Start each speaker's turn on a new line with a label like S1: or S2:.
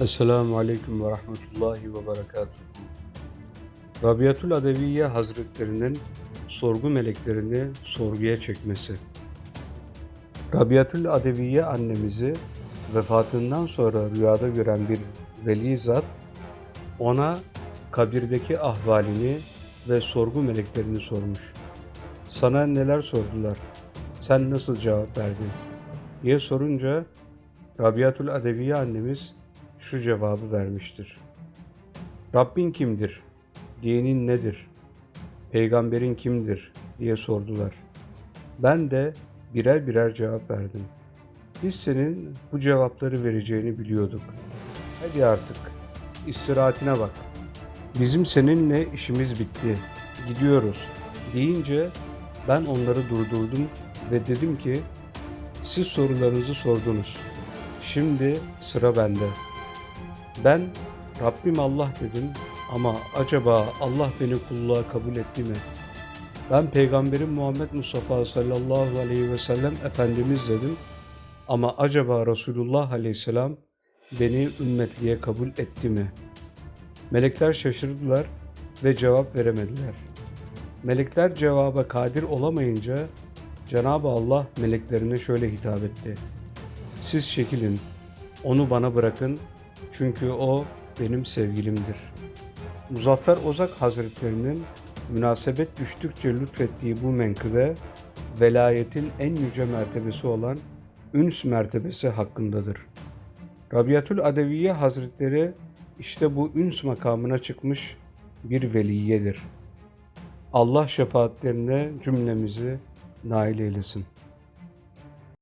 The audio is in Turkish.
S1: Esselamu Aleyküm ve Rahmetullahi ve Berekatuhu. Rabiatul Adeviye Hazretlerinin sorgu meleklerini sorguya çekmesi. Rabiatul Adeviye annemizi vefatından sonra rüyada gören bir veli zat, ona kabirdeki ahvalini ve sorgu meleklerini sormuş. Sana neler sordular, sen nasıl cevap verdin diye sorunca Rabiatul Adeviye annemiz şu cevabı vermiştir. Rabbin kimdir? Dinin nedir? Peygamberin kimdir? diye sordular. Ben de birer birer cevap verdim. Biz senin bu cevapları vereceğini biliyorduk. Hadi artık istirahatine bak. Bizim seninle işimiz bitti. Gidiyoruz deyince ben onları durdurdum ve dedim ki siz sorularınızı sordunuz. Şimdi sıra bende. Ben Rabbim Allah dedim ama acaba Allah beni kulluğa kabul etti mi? Ben Peygamberim Muhammed Mustafa sallallahu aleyhi ve sellem Efendimiz dedim ama acaba Resulullah aleyhisselam beni ümmetliğe kabul etti mi? Melekler şaşırdılar ve cevap veremediler. Melekler cevaba kadir olamayınca Cenab-ı Allah meleklerine şöyle hitap etti. Siz çekilin, onu bana bırakın çünkü o benim sevgilimdir. Muzaffer Ozak Hazretlerinin münasebet düştükçe lütfettiği bu menkıbe, velayetin en yüce mertebesi olan üns mertebesi hakkındadır. Rabiatul Adeviye Hazretleri işte bu üns makamına çıkmış bir veliyedir. Allah şefaatlerine cümlemizi nail eylesin.